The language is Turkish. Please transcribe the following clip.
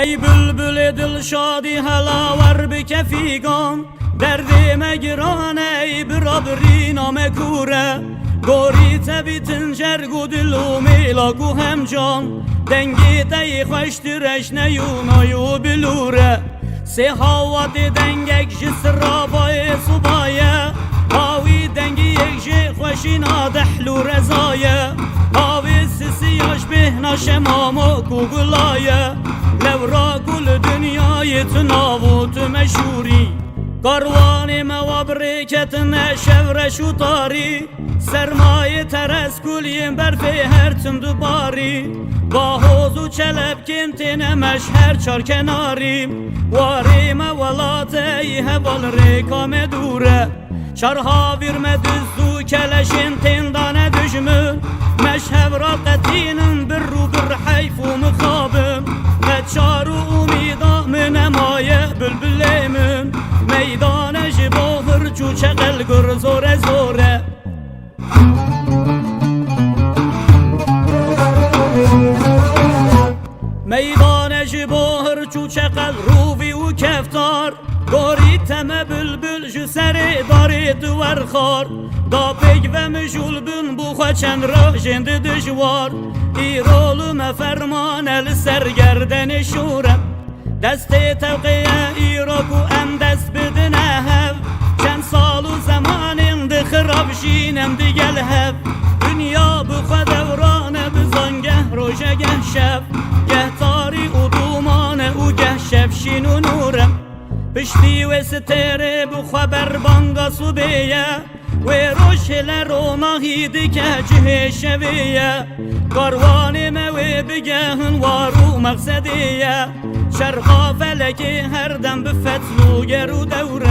Ey bülbül dil şadi hela ver bi kefigan Derdime giran ey bir abrina mekure. Gori te bitin cergu dilu mila Dengi te xweştireş ne yunayu bilure. Se havati dengek ji siravaye subaye. Avi dengi yek ji xweşina dehlu rezaye سسیاش به نشمامو کوگلایه لورا گل دنیای تناو تو مشهوری کاروان ما برکتن شورش و تاری سرمایه ترس گلیم برفی هر تم دوباری با حوز و چلب کنتین مشهر چار کناریم واریم ولاتي هبال رکام دوره چارها virme düzdü keleşin tindane düşmün Meşhev rakatinin bir ru bir hayfu mukabım Kaçaru umida min emaye bülbülemin Meydane jibohır çuçe gelgur zore zore میدان جبهر چو چقل روی و کفتار گاری تمه بلبل جو سر داری دوار خار دا پیگ و مجول بن بو خوچن را جند دجوار ایرولو مفرمان ال سرگردن شورم دست توقیه ایراکو ام دست بدن هف چند سال و زمان ده خراب جینم دیگل هف دنیا بخوا دورانه بزانگه روژه گه شب شین و نورم پشتی و ستره بخوا بربانگا سوبیه و روشلر و ناهیدی که جه شویه کاروان موی بگهن وارو مقصدیه شرقا فلکی هر دم به فتلو گرو دوره